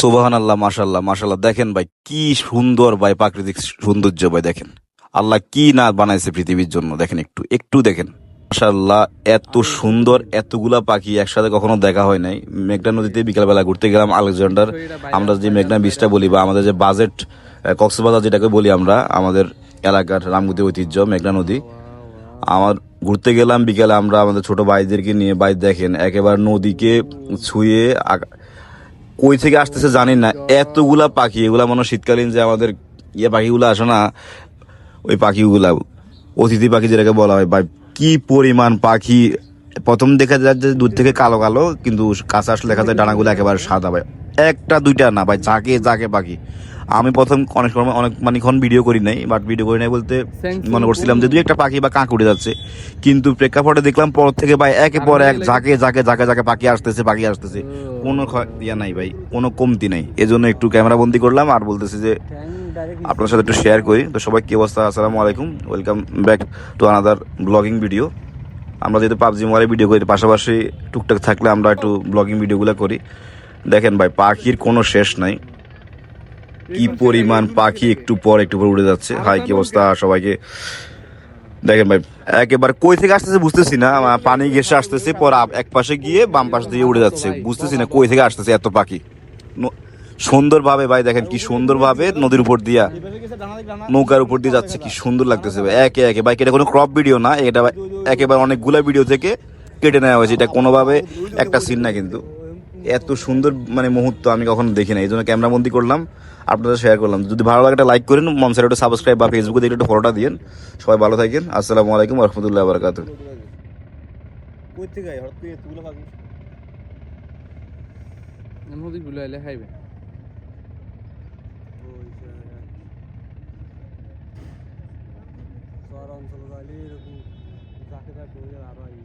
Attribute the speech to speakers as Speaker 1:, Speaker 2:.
Speaker 1: সোবাহান আল্লাহ মাশাল্লাহ মাশাল্লাহ দেখেন ভাই, কি সুন্দর ভাই, প্রাকৃতিক সৌন্দর্য ভাই, দেখেন। আল্লাহ কি না বানাইছে পৃথিবীর জন্য, দেখেন একটু একটু দেখেন। মাশাল্লাহ এত সুন্দর, এতগুলা পাখি একসাথে কখনো দেখা হয় নাই। মেঘনা নদীতে বিকালবেলা ঘুরতে গেলাম, আলেকজান্ডার, আমরা যে মেঘনা বীজটা বলি বা আমাদের যে বাজেট কক্সবাজার যেটাকে বলি আমরা, আমাদের এলাকার রামগুতি ঐতিহ্য, মেঘনা নদী। আমার ঘুরতে গেলাম বিকালে, আমরা আমাদের ছোট ভাইদেরকে নিয়ে, ভাই দেখেন, একেবারে নদীকে ছুঁয়ে কই থেকে আসতেছে জানি না। এতগুলা পাখি, এগুলা মনে শীতকালীন যে আমাদের ইয়ে পাখিগুলো আসে না, ওই পাখিগুলা, অতিথি পাখি যেটাকে বলা হয়। ভাই, কি পরিমাণ পাখি। প্রথম দেখা যায় যে দূর থেকে কালো কালো, কিন্তু কাছে আসলে দেখা যায় ডানাগুলো একেবারে সাদা, ভাই। একটা, দুইটা না, ভাই, যাকে যাকে পাখি। আমি প্রথম অনেক সময় অনেক মানিক্ষণ ভিডিও করি নাই বাট ভিডিও করি নাই বলতে মনে করছিলাম যে দুই একটা পাখি বা কাঁক উড়ে যাচ্ছে। কিন্তু প্রেক্ষাপটে দেখলাম পর থেকে ভাই একে পর এক ঝাঁকে ঝাঁকে ঝাঁকে ঝাঁকে পাখি আসতেছে পাখি আসতেছে। কোনো ইয়া নাই ভাই কোনো কমতি নাই। এজন্য একটু ক্যামেরা বন্দি করলাম আর বলতেছি যে আপনার সাথে একটু শেয়ার করি। তো সবাই কি অবস্থা? আসসালামু আলাইকুম। Welcome back to another blogging video আমরা যেহেতু পাবজি মোবাইলে ভিডিও করি পাশাপাশি টুকটাক থাকলে আমরা একটু ব্লগিং ভিডিওগুলো করি। দেখেন ভাই পাখির কোনো শেষ নাই। কি পরিমাণ পাখি একটু পর একটু পর উড়ে যাচ্ছে? হাই, কি অবস্থা? সবাইকে দেখেন ভাই, একেবারে কই থেকে আসতেছে বুঝতেছি না। পানি ঘেসে আসতেছে, পর এক পাশে গিয়ে বাম পাশ দিয়ে উড়ে যাচ্ছে। বুঝতেছি না কই থেকে আসতেছে এত পাখি। সুন্দরভাবে ভাই, দেখেন কি সুন্দরভাবে নদীর উপর দিয়া, নৌকার উপর দিয়ে যাচ্ছে, কি সুন্দর লাগতেছে ভাই। একে একে, ভাই এটা কোনো ক্রপ ভিডিও না? এটা একেবারে অনেকগুলা ভিডিও থেকে কেটে নেওয়া হয়েছে। এটা কোনোভাবে একটা সিন না কিন্তু। এত সুন্দর মানে মুহূর্ত আমি কখনো দেখি না এই জন্য ক্যামেরা বন্দি করলাম আপনাদের শেয়ার করলাম। যদি ভালো লাগে একটা লাইক করেন মনসার একটা সাবস্ক্রাইব বা ফেসবুকে দেখলে একটা ফটোটা দিন সবাই ভালো থাকেন। আসসালামু আলাইকুম রহমতুল্লাহ বারকাত
Speaker 2: খাইবে।
Speaker 3: শহর অঞ্চলে যাইলে এরকম যাকে যাকে আরও আই